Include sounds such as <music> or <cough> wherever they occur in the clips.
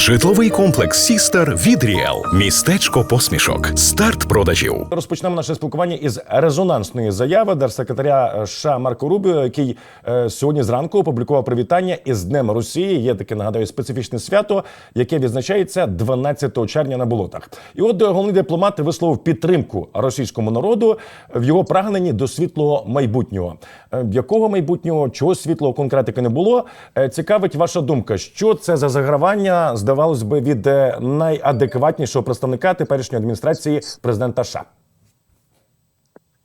Житловий комплекс Сістер від Ріел. Містечко посмішок. Старт продажів. Розпочнемо наше спілкування із резонансної заяви держсекретаря США Марко Рубіо, який е, сьогодні зранку опублікував привітання із Днем Росії. Є таке нагадаю специфічне свято, яке відзначається 12 червня на болотах. І от е, головний дипломат висловив підтримку російському народу в його прагненні до світлого майбутнього. Е, Якого майбутнього, чого світлого конкретики не було? Е, Цікавить ваша думка, що це за загравання здавалось би від е, найадекватнішого представника теперішньої адміністрації президента США?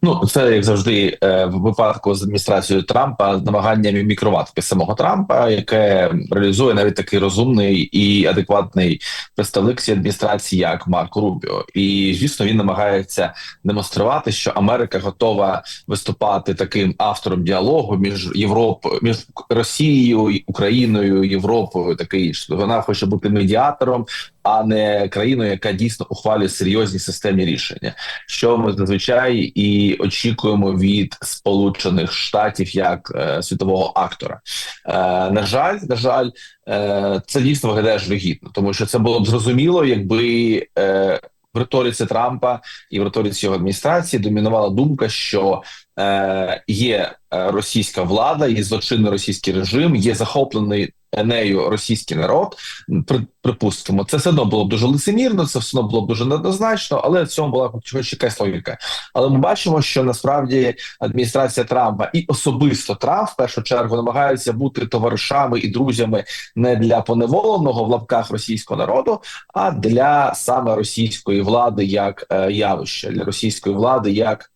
Ну, це як завжди е, в випадку з адміністрацією Трампа намагання мікроватки самого Трампа, яке реалізує навіть такий розумний і адекватний представник цієї адміністрації, як Марко Рубіо. І звісно, він намагається демонструвати, що Америка готова виступати таким автором діалогу між Європою, між Росією, Україною, Європою. Такий вона хоче бути медіатором. А не країною, яка дійсно ухвалює серйозні системні рішення, що ми зазвичай і очікуємо від Сполучених Штатів як е, світового актора. Е, на жаль, на жаль, е, це дійсно виглядає жалюгідно, тому що це було б зрозуміло, якби е, в риториці Трампа і в риториці його адміністрації домінувала думка, що е, є е, російська влада, є злочинний російський режим, є захоплений нею російський народ. При, припустимо, це все одно було б дуже лицемірно, це все одно було б дуже неоднозначно, але в цьому була хоч якась логіка. Але ми бачимо, що насправді адміністрація Трампа і особисто Трамп в першу чергу намагаються бути товаришами і друзями не для поневоленого в лапках російського народу, а для саме російської влади як е, явища для російської влади як.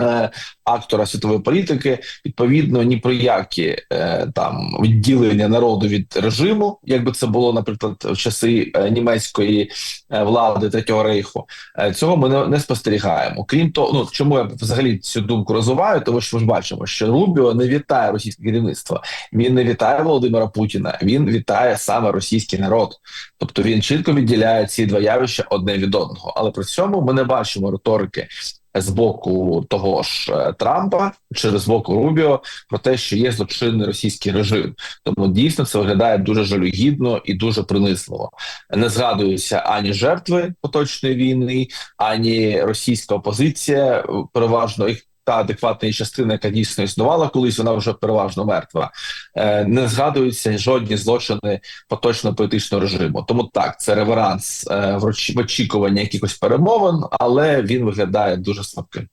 Е, актора світової політики відповідно ні про які е, там відділення народу від режиму, якби це було, наприклад, в часи е, німецької влади третього рейху. Цього ми не, не спостерігаємо. Крім того, ну чому я взагалі цю думку розвиваю, тому що ми ж бачимо, що Рубіо не вітає російське керівництво. Він не вітає Володимира Путіна. Він вітає саме російський народ. Тобто він чітко відділяє ці два явища одне від одного. Але при цьому ми не бачимо риторики з боку того ж е, Трампа через боку Рубіо про те, що є злочинний російський режим. Тому дійсно це виглядає дуже жалюгідно і дуже принизливо. Не згадуються ані жертви поточної війни, ані російська опозиція. Переважно їх та адекватна її частина, яка дійсно існувала колись, вона вже переважно мертва. Е, Не згадуються жодні злочини поточного політичного режиму. Тому так, це реверанс е, в оч- в очікуванні якихось перемовин, але він виглядає дуже слабким.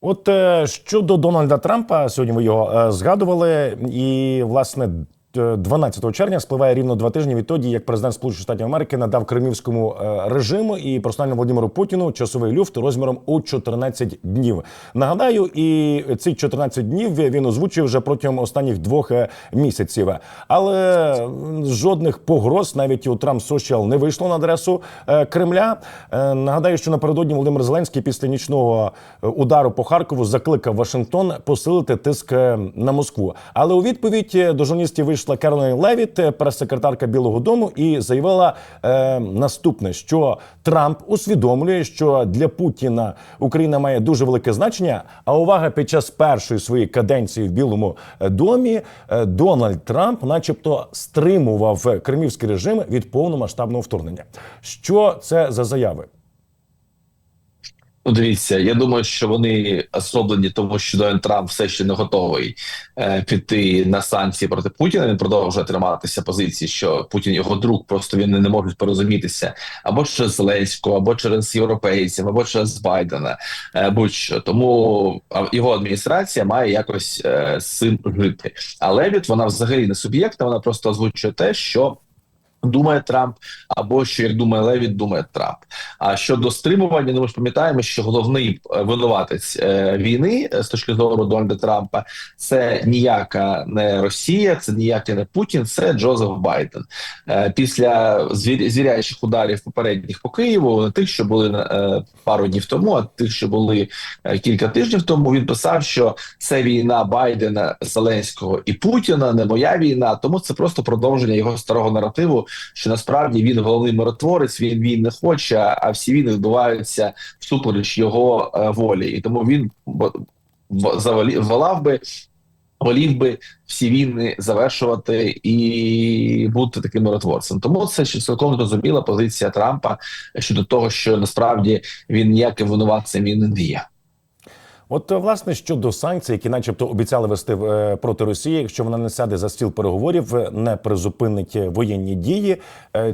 От е, щодо Дональда Трампа, сьогодні ви його згадували, і власне. Е, 12 червня спливає рівно два тижні відтоді, як президент Сполучених Штатів Америки надав кремлівському е, режиму і персонально Володимиру Путіну часовий люфт розміром у 14 днів. Нагадаю, і ці 14 днів він озвучив вже протягом останніх двох е, місяців. Але жодних погроз навіть у Трамп Social не вийшло на адресу е, Кремля. Е, Нагадаю, що напередодні Володимир Зеленський після нічного е, удару по Харкову закликав Вашингтон посилити тиск е, на Москву. Але у відповідь е, до журналістів вийшла Керолайн Левіт, е, прес-секретарка Білого Дому, і заявила е, наступне: що Трамп усвідомлює, що для Путіна Україна має дуже велике значення. А увага під час першої своєї каденції в Білому е, домі е, Дональд Трамп, начебто, стримував кремлівський режим від повномасштабного вторгнення. Що це за заяви? Ну, дивіться, я думаю, що вони особлені, тому що Дональд Трамп все ще не готовий е, піти на санкції проти Путіна. Він продовжує триматися позиції, що Путін його друг, просто він не можуть порозумітися або через Зеленського, або через європейців, або через Байдена. Е, будь-що тому його адміністрація має якось е, з цим жити. А Левіт вона взагалі не суб'єктна, вона просто озвучує те, що. Думає Трамп, або що як думає Левіт, думає Трамп. А щодо стримування, ну ми ж пам'ятаємо, що головний е, винуватець е, війни е, з точки зору Дональда Трампа це ніяка не Росія, це ніякий не Путін, це Джозеф Байден. Після звір- звіряючих ударів попередніх по Києву, не тих, що були пару днів тому, а тих, що були кілька тижнів тому. Він писав, що це війна Байдена, Зеленського і Путіна, не моя війна. Тому це просто продовження його старого наративу, що насправді він головний миротворець, він війн не хоче, а всі війни відбуваються всупереч його е, волі, і тому він бо- бо- завалі- волав би волів би всі війни завершувати і бути таким миротворцем. Тому це ще цілком зрозуміла позиція Трампа щодо того, що насправді він ніяким винуватцем і не є. От е, власне щодо санкцій, які, начебто, обіцяли вести е, проти Росії, якщо вона не сяде за стіл переговорів, е, не призупинить воєнні дії.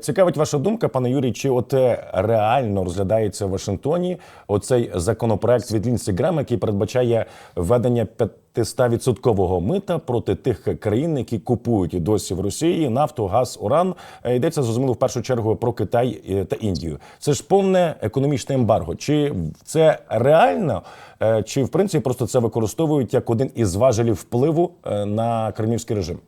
Цікавить ваша думка, пане Юрій, чи от реально розглядається в Вашингтоні оцей законопроект від Лінсі Грем, який передбачає введення 500-відсоткового мита проти тих країн, які купують і досі в Росії нафту, газ, уран. Е, Йдеться зрозуміло в першу чергу про Китай е, та Індію. Це ж повне економічне ембарго. Чи це реально, е, чи в принципі просто це використовують як один із важелів впливу на кремлівський режим?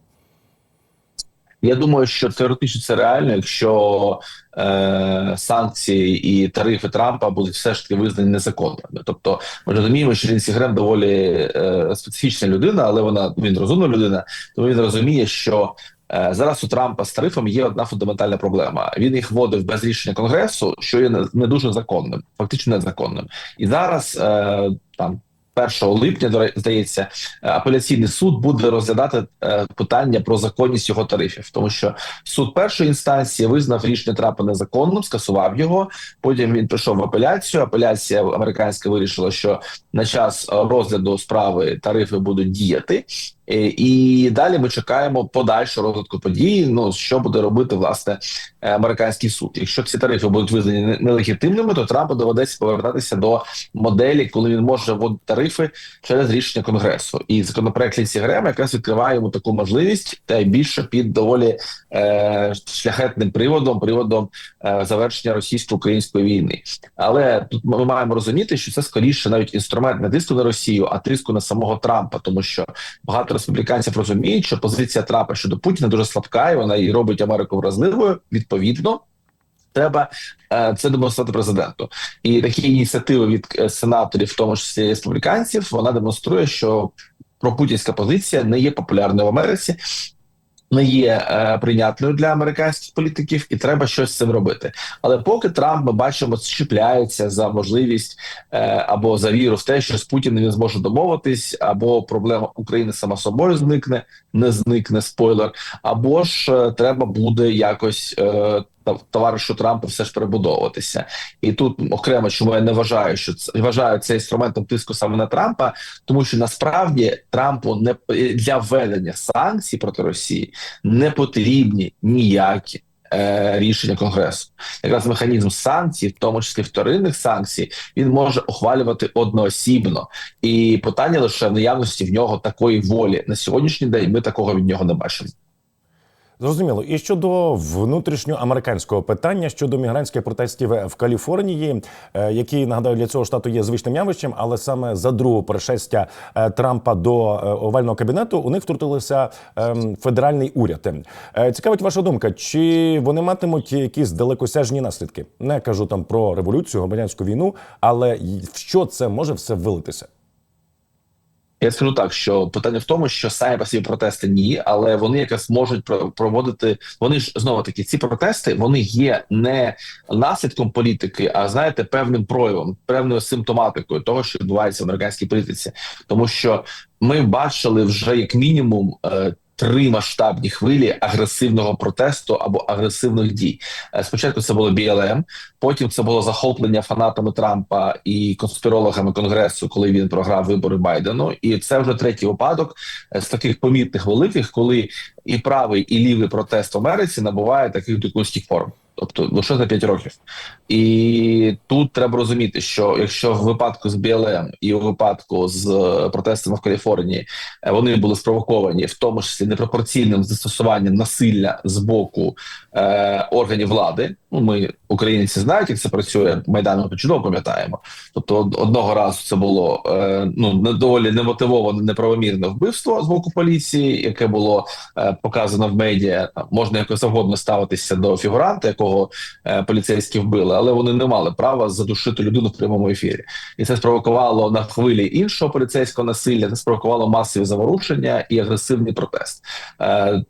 Я думаю, що теоретично це реально, якщо е, санкції і тарифи Трампа будуть все ж таки визнані незаконними. Тобто, ми розуміємо, що Лінсі Грем доволі е, специфічна людина, але вона він розумна людина, тому він розуміє, що е, зараз у Трампа з тарифами є одна фундаментальна проблема. Він їх вводив без рішення конгресу, що є не, не дуже законним, фактично незаконним. І зараз е, там. 1 липня здається, е, апеляційний суд буде розглядати е, питання про законність його тарифів, тому що суд першої інстанції визнав рішення трапа незаконним, скасував його. Потім він прийшов в апеляцію. Апеляція американська вирішила, що на час розгляду справи тарифи будуть діяти. Е, І далі ми чекаємо подальшого розвитку подій. Ну що буде робити власне е, американський суд. Якщо ці тарифи будуть визнані нелегітимними, то Трампу доведеться повертатися до моделі, коли він може вводити тарифи через рішення конгресу. І законопроект Лінсі Грема якраз відкриває йому таку можливість, та й більше під доволі е, шляхетним приводом, приводом е, завершення російсько-української війни. Але тут ми маємо розуміти, що це скоріше навіть інструмент не тиску на Росію, а тиску на самого Трампа, тому що багато республіканців розуміють, що позиція Трампа щодо Путіна дуже слабка, і вона і робить Америку вразливою. Відповідно, треба е, це демонструвати президенту. І такі ініціативи від е, сенаторів, в тому числі республіканців, вона демонструє, що пропутінська позиція не є популярною в Америці. Не є е, прийнятною для американських політиків, і треба щось з цим робити. Але поки Трамп ми бачимо, щепляється за можливість е, або за віру в те, що з Путіним він зможе домовитись, або проблема України сама собою зникне, не зникне спойлер, або ж е, треба буде якось е, товаришу Трампа все ж перебудовуватися. І тут окремо, чому я не вважаю, що це вважаю це інструментом тиску саме на Трампа, тому що насправді Трампу не для введення санкцій проти Росії не потрібні ніякі. е, Рішення конгресу, якраз механізм санкцій, в тому числі вторинних санкцій, він може ухвалювати одноосібно, і питання лише наявності в нього такої волі на сьогоднішній день. Ми такого від нього не бачимо. Зрозуміло. І щодо внутрішньоамериканського питання щодо мігрантських протестів в Каліфорнії, е, які нагадаю для цього штату є звичним явищем, але саме за другого пришестя е, Трампа до е, овального кабінету у них втрутилися ем, федеральний уряд. Цікавить ваша думка, чи вони матимуть якісь далекосяжні наслідки? Не кажу там про революцію, громадянську війну, але в що це може все вилитися? Я скажу так, що питання в тому, що самі по собі протести ні, але вони якраз можуть про- проводити. Вони ж знову таки ці протести вони є не наслідком політики, а знаєте, певним проявом, певною симптоматикою того, що відбувається в американській політиці, тому що ми бачили вже як мінімум. Три масштабні хвилі агресивного протесту або агресивних дій. Е, Спочатку це було BLM, потім це було захоплення фанатами Трампа і конспірологами конгресу, коли він програв вибори Байдену. І це вже третій випадок е, з таких помітних великих, коли і правий, і лівий протест в Америці набуває таких дикунських форм. Тобто лише за 5 років, і тут треба розуміти, що якщо в випадку з БЛМ і у випадку з е, протестами в Каліфорнії е, вони були спровоковані, в тому числі непропорційним застосуванням насилля з боку е, органів влади. Ну, ми українці знають, як це працює. Майдан ми чудово пам'ятаємо. Тобто, одного разу це було е, ну не доволі немотивоване, неправомірне вбивство з боку поліції, яке було е, показано в медіа. Можна якось завгодно ставитися до фігуранта, якого е, поліцейські вбили, але вони не мали права задушити людину в прямому ефірі, і це спровокувало на хвилі іншого поліцейського насилля. Це спровокувало масові заворушення і агресивний протест.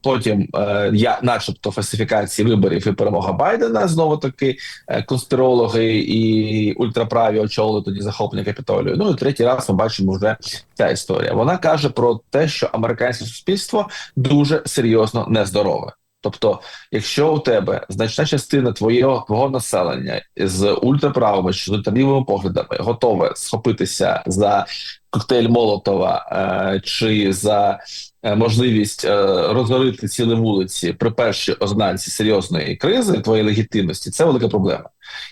Потім я, начебто, фальсифікації виборів і перемога Байдена знову таки коли е, конспірологи і ультраправі очолили тоді захоплення капітолію. Ну і третій раз ми бачимо вже ця історія. Вона каже про те, що американське суспільство дуже серйозно нездорове. Тобто, якщо у тебе значна частина твоєго твого населення з ультраправими чи з ультралівими поглядами готове схопитися за коктейль Молотова е, чи за можливість е, розорити цілі вулиці при першій ознаці серйозної кризи твоєї легітимності, це велика проблема.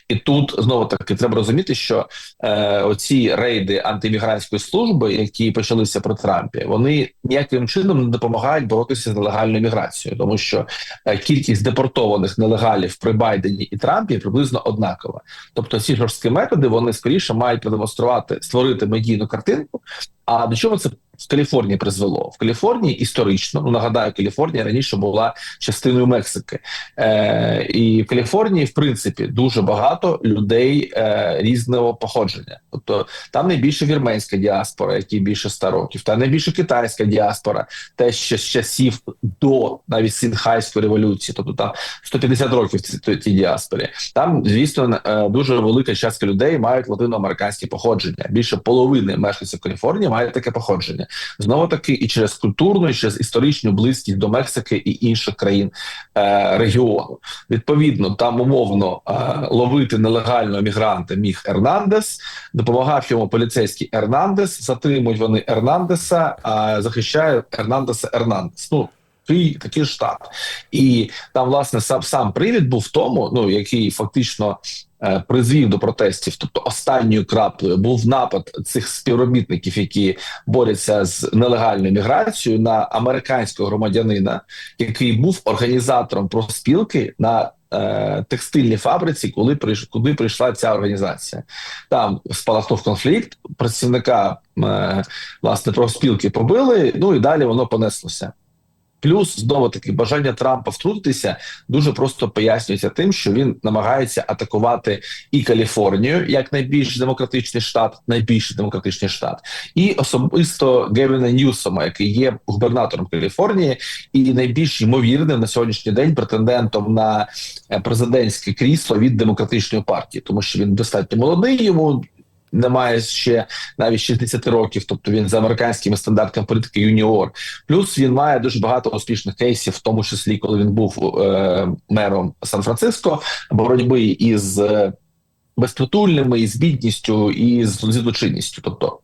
І тут знову таки треба розуміти, що е, оці рейди антимігрантської служби, які почалися при Трампі, вони ніяким чином не допомагають боротися з нелегальною міграцією, тому що е, кількість депортованих нелегалів при Байдені і Трампі приблизно однакова. Тобто, ці жорсткі методи вони скоріше мають продемонструвати створити медійну картинку. А до чого це в Каліфорнії призвело? В Каліфорнії історично, ну нагадаю, Каліфорнія раніше була частиною Мексики, е, і в Каліфорнії, в принципі, дуже багато людей е, різного походження. Тобто там найбільше вірменська діаспора, якій більше ста років, та найбільше китайська діаспора, те, що з часів до навіть Сінхайської революції, тобто там 150 років ці ті діаспорі. Там, звісно, е, дуже велика частка людей мають латиноамериканське походження. Більше половини мешканців Каліфорнії мають таке походження. Знову таки, і через культурну, і через історичну близькість до Мексики і інших країн е, регіону. Відповідно, там умовно е, ловити нелегального мігранта міг Ернандес, допомагав йому поліцейський Ернандес. Затримують вони Ернандеса, а захищає Ернандеса Ернандес. Ну такий, такий штат, і там власне сам сам привід був в тому, ну який фактично. е, Призвів до протестів, тобто останньою краплею був напад цих співробітників, які борються з нелегальною міграцією на американського громадянина, який був організатором профспілки на е, текстильній фабриці, коли прийш, куди прийшла ця організація. Там спалахнув конфлікт, працівника е, власне профспілки побили. Ну і далі воно понеслося. Плюс знову таки бажання Трампа втрутитися дуже просто пояснюється тим, що він намагається атакувати і Каліфорнію як найбільш демократичний штат, найбільш демократичний штат, і особисто Гевіна Ньюсома, який є губернатором Каліфорнії, і найбільш ймовірним на сьогоднішній день претендентом на е, президентське крісло від демократичної партії, тому що він достатньо молодий. Йому немає ще навіть 60 років, тобто він за американськими стандартами політики юніор. Плюс він має дуже багато успішних кейсів, в тому числі коли він був е, мером Сан-Франциско, боротьби із е, безпритульними, із бідністю, і з злочинністю. Тобто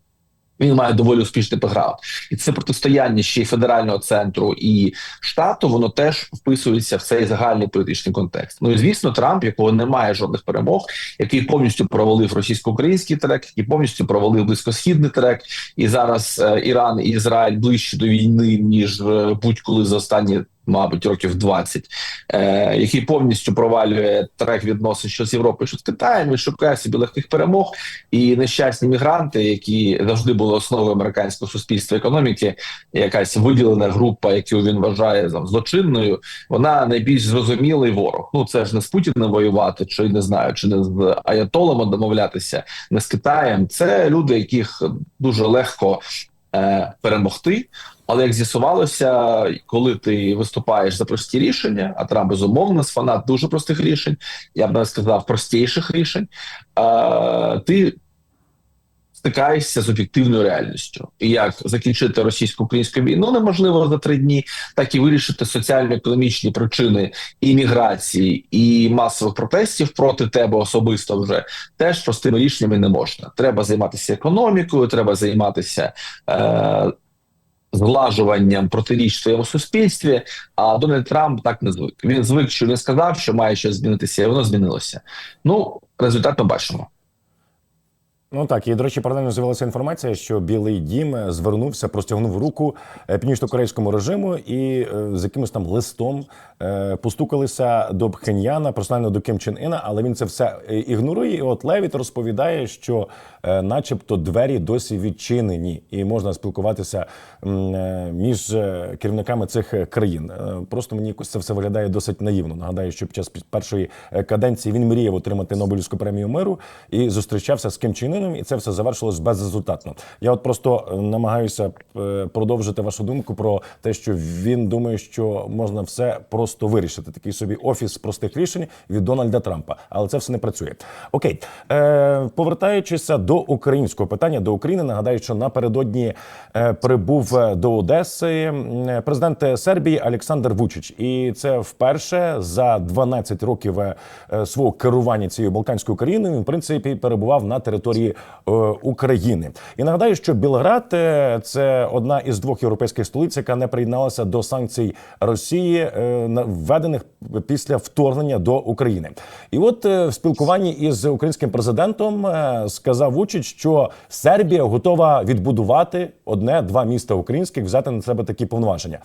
він має доволі успішний бекграунд. і це протистояння ще й федерального центру і штату. Воно теж вписується в цей загальний політичний контекст. Ну і звісно, Трамп, якого немає жодних перемог, який повністю провалив російсько-український трек, який повністю провалив близькосхідний трек, і зараз е, Іран і Ізраїль ближче до війни ніж е, будь-коли за останні. Мабуть, років 20, е, який повністю провалює трек відносин що з Європою, що з Китаєм, і шукає собі легких перемог, і нещасні мігранти, які завжди були основою американського суспільства економіки, якась виділена група, яку він вважає там, злочинною, вона найбільш зрозумілий ворог. Ну це ж не з Путіним воювати, чи не знаю, чи не з Аятолами домовлятися, не з Китаєм. Це люди, яких дуже легко е, перемогти. Але як з'ясувалося, коли ти виступаєш за прості рішення, а Трамп безумовно з фанат дуже простих рішень, я б навіть сказав простіших рішень, ти стикаєшся з об'єктивною реальністю. І як закінчити російсько-українську війну неможливо за три дні, так і вирішити соціально-економічні причини імміграції і масових протестів проти тебе особисто вже теж простими рішеннями не можна. Треба займатися економікою, треба займатися. Е- зглажуванням протиріч в своєму суспільстві. А Дональд Трамп так не звик. Він звик, що він сказав, що має щось змінитися, і воно змінилося. Ну, результат ми бачимо. Ну так, і до речі, паралельно з'явилася інформація, що Білий Дім е, звернувся, простягнув руку е, північно-корейському режиму і е, з якимось там листом е, постукалися до Пхеньяна, персонально до Ким Чен Іна, але він це все е, ігнорує. І от Левіт розповідає, що, е, начебто, двері досі відчинені, і можна спілкуватися е, між керівниками цих країн. Е, Просто мені якось це все виглядає досить наївно. Нагадаю, що під час першої каденції він мріяв отримати Нобелівську премію миру і зустрічався з Ким Чен Кремлем, і це все завершилось безрезультатно. Я от просто е, намагаюся е, продовжити вашу думку про те, що він думає, що можна все просто вирішити. Такий собі офіс простих рішень від Дональда Трампа, але це все не працює. Окей, е, повертаючися до українського питання до України, нагадаю, що напередодні е, прибув до Одеси президент Сербії Олександр Вучич, і це вперше за 12 років свого керування цією Балканською країною. Він в принципі перебував на території е, України. І нагадаю, що Білград е, це одна із двох європейських столиць, яка не приєдналася до санкцій Росії, е, введених після вторгнення до України. І от е, в спілкуванні із українським президентом сказав Вучич, що Сербія готова відбудувати одне-два міста українських, взяти на себе такі повноваження.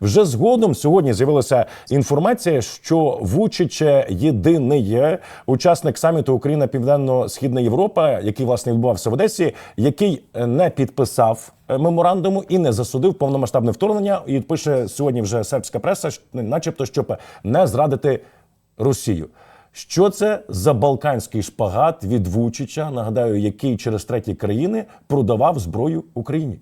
Вже згодом сьогодні з'явилася інформація, що Вучич єдиний учасник саміту Україна Південно-Східна Європа, який власне відбувався в Одесі, який е, не підписав е, меморандуму і не засудив повномасштабне вторгнення. І пише сьогодні вже сербська преса, начебто, щоб не зрадити Росію. Що це за балканський шпагат від Вучича, нагадаю, який через треті країни продавав зброю Україні?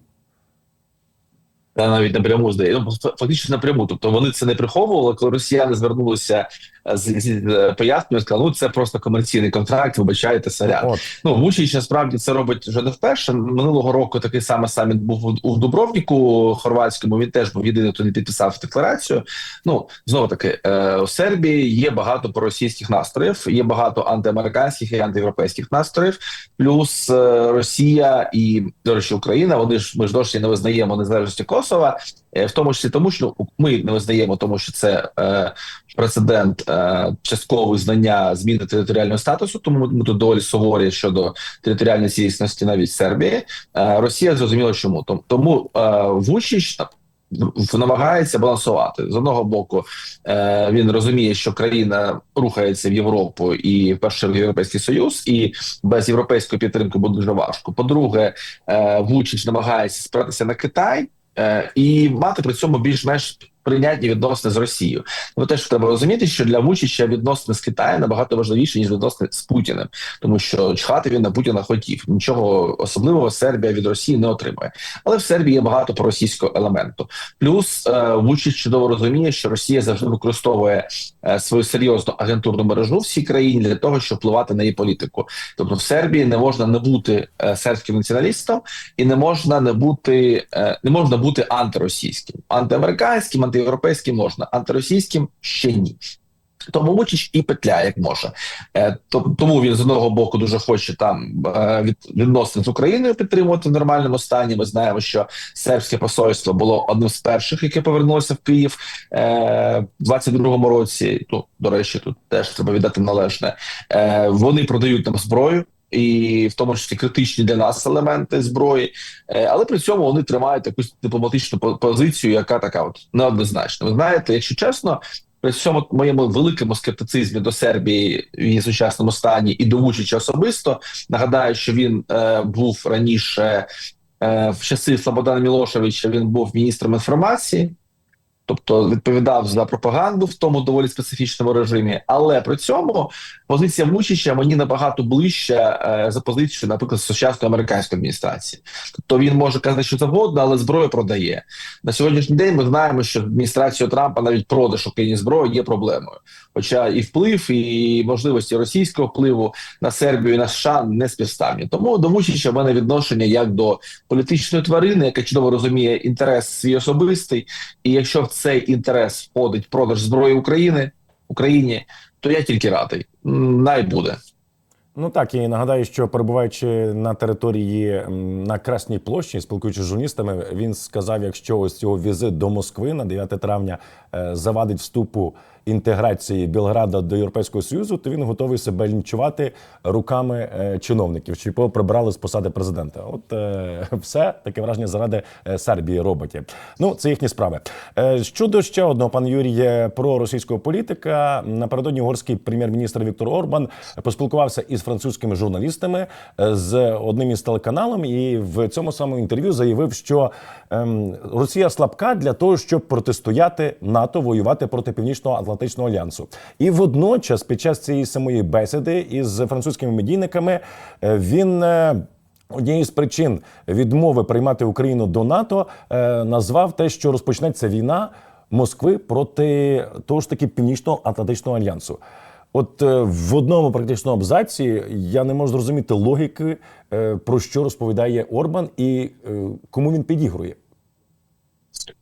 Та навіть напряму здає. Ну, фактично напряму. Тобто вони це не приховували, коли росіяни звернулися з поясненням, сказали, ну це просто комерційний контракт, вибачайте сорян. Ну, Вучич насправді це робить вже не вперше. Минулого року такий самий саміт був у- Дубровніку хорватському. Він теж був єдиний, хто не підписав декларацію. Ну знову таки, е, у Сербії є багато проросійських настроїв, є багато антиамериканських і антиєвропейських настроїв. Плюс е, Росія і до речі, Україна. Вони ж ми ж досі не визнаємо незалежності Косова, е, в тому числі тому, що ми не визнаємо, тому що це е, прецедент е, часткового визнання зміни територіального статусу. Тому ми, тут доволі суворі щодо територіальної цілісності навіть Сербії. Е, Росія зрозуміла, чому Том- тому е, Вучич намагається балансувати з одного боку. Е, він розуміє, що країна рухається в Європу і в першу чергу європейський союз, і без європейської підтримки буде дуже важко. По-друге, е, Вучич намагається спиратися на Китай е, і мати при цьому більш-менш прийнятні відносини з Росією. Ну теж треба розуміти, що для Вучича відносини з Китаєм набагато важливіше ніж відносини з Путіним, тому що чхати він на Путіна хотів. Нічого особливого Сербія від Росії не отримує. Але в Сербії є багато проросійського елементу. Плюс е, Вучич чудово розуміє, що Росія завжди використовує е, свою серйозну агентурну мережу в цій країні для того, щоб впливати на її політику. Тобто в Сербії не можна не бути е, сербським націоналістом і не можна не бути не можна бути антиросійським, антиамериканським, антиєвропейським можна, антиросійським ще ні. Тому Вучич і петля як може. Е, то- Тому він з одного боку дуже хоче там е, від відносин з Україною підтримувати в нормальному стані. Ми знаємо, що сербське посольство було одним з перших, яке повернулося в Київ е, в 22-му році. Ну, до речі, тут теж треба віддати належне. Е, Вони продають нам зброю. І в тому числі критичні для нас елементи зброї, Е, але при цьому вони тримають якусь дипломатичну позицію, яка така от неоднозначна. Ви знаєте, якщо чесно, при цьому моєму великому скептицизмі до Сербії в її сучасному стані і до Вучича особисто нагадаю, що він е, був раніше е, в часи Слободана Мілошевича. Він був міністром інформації. Тобто відповідав за пропаганду в тому доволі специфічному режимі, але при цьому позиція Вучича мені набагато ближча е, за позицію, наприклад, сучасної американської адміністрації. Тобто він може казати, що завгодно, але зброю продає на сьогоднішній день. Ми знаємо, що адміністрацію Трампа навіть продаж Україні зброї є проблемою. Хоча і вплив, і можливості російського впливу на Сербію і на США не співставні. Тому до Вучича в мене відношення як до політичної тварини, яка чудово розуміє інтерес свій особистий. І якщо в цей інтерес входить продаж зброї України Україні, то я тільки радий. Най буде. Ну так і нагадаю, що перебуваючи на території на Красній площі, спілкуючись з журналістами, він сказав, якщо ось цього візит до Москви на 9 травня е, завадить вступу інтеграції Білграда до Європейського Союзу, то він готовий себе лінчувати руками е, чиновників, що його прибрали з посади президента. От е, <laughs> все таке враження заради е, Сербії робить. Ну це їхні справи. Щодо ще одного, пан Юрій, про російського політика напередодні угорський прем'єр-міністр Віктор Орбан поспілкувався із французькими журналістами з одним із телеканалом, і в цьому самому інтерв'ю заявив, що ем, Росія слабка для того, щоб протистояти НАТО, воювати проти північно-атлантичного Північно-Атлантичного альянсу. І водночас, під час цієї самої бесіди із французькими медійниками, е, він. е, Однією з причин відмови приймати Україну до НАТО е, назвав те, що розпочнеться війна Москви проти того ж таки Північно-Атлантичного альянсу. От в одному практично абзаці я не можу зрозуміти логіки, про що розповідає Орбан і кому він підігрує.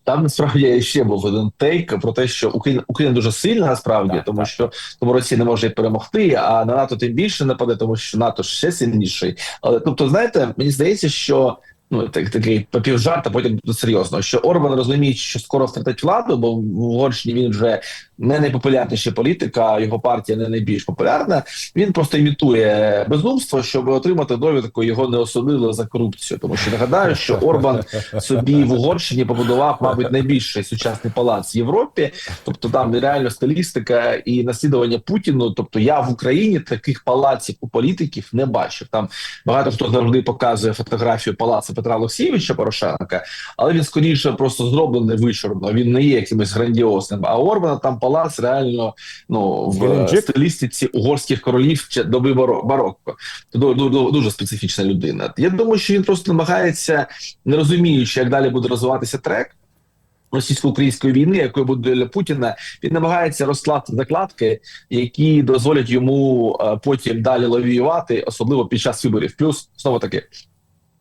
Там насправді ще був один тейк про те, що Україна Україна дуже сильна насправді, Так, тому так. що тому Росія не може перемогти, а на НАТО тим більше нападе, тому що НАТО ще сильніший. Але тобто, знаєте, мені здається, що ну так такий попівжарт, а потім серйозно, що Орбан розуміє, що скоро втратить владу, бо в Угорщині він вже не найпопулярніший політик, а його партія не найбільш популярна. Він просто імітує безумство, щоб отримати довідку. Його не осудили за корупцію. Тому що нагадаю, що Орбан собі в Угорщині побудував, мабуть, найбільший сучасний палац в Європі. Тобто там реально стилістика і наслідування Путіну. Тобто я в Україні таких палаців у політиків не бачив. Там багато хто завжди показує фотографію палацу Петра Олексійовича Порошенка, але він скоріше просто зроблений вичорно. Він не є якимось грандіозним. А Орбана там палац реально ну в Геленджик? стилістиці угорських королів ще доби баро- барокко. Ду- ду- ду- Дуже специфічна людина. Я думаю, що він просто намагається, не розуміючи, як далі буде розвиватися трек. Російсько-української війни, якою буде для Путіна, він намагається розкласти закладки, які дозволять йому е, потім далі лавіювати, особливо під час виборів. Плюс знову таки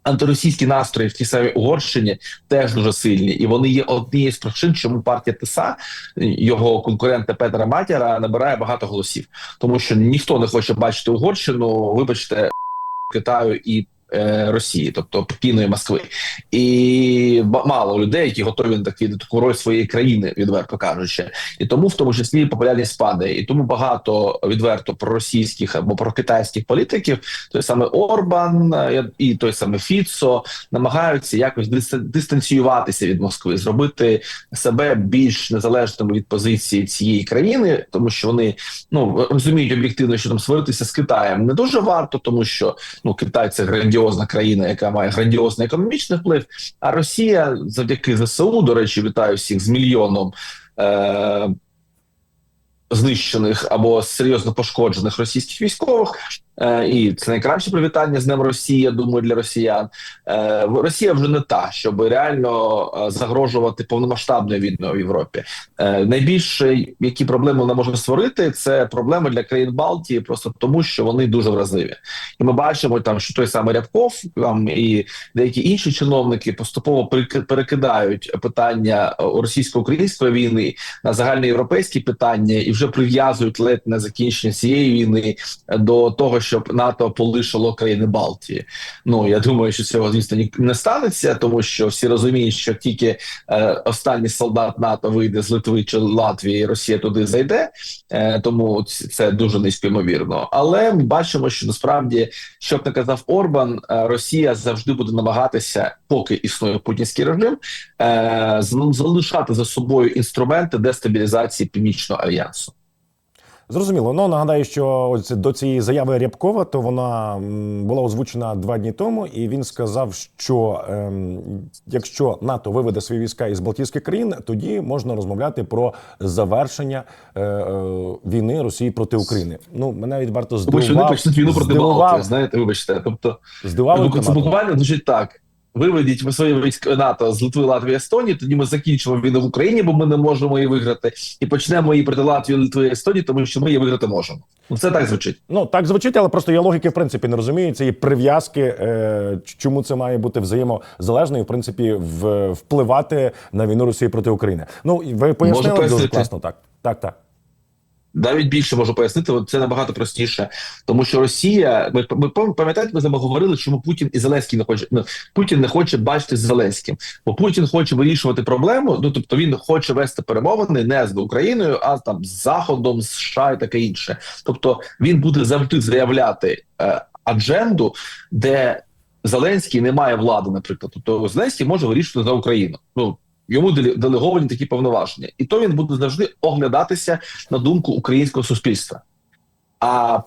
антиросійські настрої в тій самій Угорщині теж дуже сильні, і вони є однією з причин, чому партія ТИСА, його конкурента Петра Матяра, набирає багато голосів, тому що ніхто не хоче бачити Угорщину, вибачте, Китаю і. Е, Росії, тобто Пекіну Москви, і мало людей, які готові на такі таку роль своєї країни, відверто кажучи, і тому в тому числі популярність падає, і тому багато відверто проросійських або прокитайських політиків, той самий Орбан е, і той самий Фіцо намагаються якось дис- дистанціюватися від Москви, зробити себе більш незалежними від позиції цієї країни, тому що вони ну розуміють об'єктивно, що там сваритися з Китаєм не дуже варто, тому що ну Китай це грандіозна країна, яка має грандіозний економічний вплив. А Росія завдяки ЗСУ, до речі, вітаю всіх з мільйоном. Знищених або серйозно пошкоджених російських військових, е, і це найкраще привітання з Днем Росії, я думаю, для росіян. Е, Росія вже не та, щоб реально е, загрожувати повномасштабною війною в Європі. Найбільше які проблеми вона може створити, це проблеми для країн Балтії, просто тому що вони дуже вразливі. І ми бачимо там, що той самий Рябков там і деякі інші чиновники поступово перек- перекидають питання російсько-української війни на загальноєвропейські питання і вже прив'язують ледь на закінчення цієї війни до того, щоб НАТО полишило країни Балтії. Ну я думаю, що цього звісно не станеться, тому що всі розуміють, що тільки е, останній солдат НАТО вийде з Литви чи Латвії, Росія туди зайде. Е, тому це дуже низько ймовірно. Але ми бачимо, що насправді, що б не казав Орбан, е, Росія завжди буде намагатися, поки існує путінський режим, е, залишати за собою інструменти дестабілізації північного альянсу. Зрозуміло. Ну нагадаю, що до цієї заяви Рябкова, то вона була озвучена два дні тому, і він сказав, що ем, якщо НАТО виведе свої війська із Балтійських країн, тоді можна розмовляти про завершення е, е, війни Росії проти України. Ну мене навіть варто Тому що вони почнуть війну проти здивував, Балтії, знаєте, вибачте. Тобто, здивував Ну, це буквально звучить так. Виведіть ви свої війська НАТО з Литви, Латвії, Естонії. Тоді ми закінчимо війну в Україні, бо ми не можемо її виграти, і почнемо її проти Латвії, Литви, Естонії, тому що ми її виграти можемо. Ну це так звучить. Ну так звучить, але просто я логіки в принципі не розумію цієї прив'язки. Е, чому це має бути взаємозалежно і в принципі в, впливати на війну Росії проти України? Ну ви пояснили дуже класно. Так, так, так. Навіть більше можу пояснити, це набагато простіше, тому що Росія, ми, ми пам- пам'ятаєте, ми з вами говорили, чому Путін і Зеленський не хоче. Ну, Путін не хоче бачити з Зеленським, бо Путін хоче вирішувати проблему. Ну тобто він хоче вести перемовини не з Україною, а там з Заходом, з США і таке інше. Тобто він буде завжди заявляти е, адженду, де Зеленський не має влади, наприклад. Тобто Зеленський може вирішувати за Україну. Ну йому деле- делеговані такі повноваження, і то він буде завжди оглядатися на думку українського суспільства. А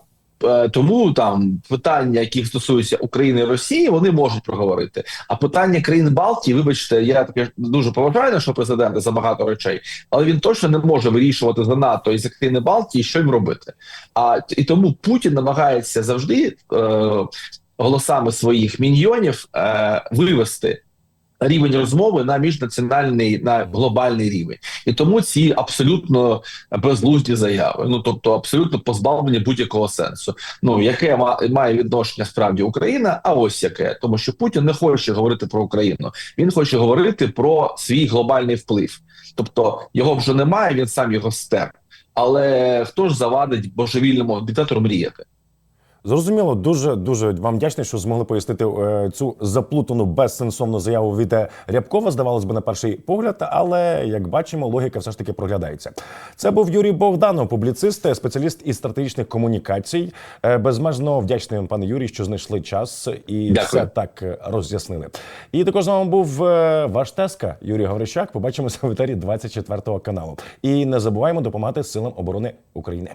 Е, Тому там питання, які стосуються України і Росії, вони можуть проговорити. А питання країн Балтії, вибачте, я таке дуже поважаю нашого президента за багато речей, але він точно не може вирішувати за НАТО і за країни Балтії, що їм робити. А і тому Путін намагається завжди е, голосами своїх міньйонів е, вивести. Рівень розмови на міжнаціональний на глобальний рівень, і тому ці абсолютно безглузді заяви. Ну тобто, абсолютно позбавлені будь-якого сенсу. Ну яке має відношення справді Україна? А ось яке, тому що Путін не хоче говорити про Україну. Він хоче говорити про свій глобальний вплив. Тобто його вже немає, він сам його стер. Але хто ж завадить божевільному диктатору мріяти? Зрозуміло, дуже дуже вам вдячний, що змогли пояснити е, цю заплутану безсенсовну заяву від е, Рябкова. Здавалось би, на перший погляд, але як бачимо, логіка все ж таки проглядається. Це був Юрій Богданов, публіцист, спеціаліст із стратегічних комунікацій. Е, безмежно вдячний вам, пане Юрій, що знайшли час і Дякую. все так е, роз'яснили. І також з вами був е, ваш теска Юрій Гаврищак. Побачимося в етері 24 каналу. І не забуваємо допомагати силам оборони України.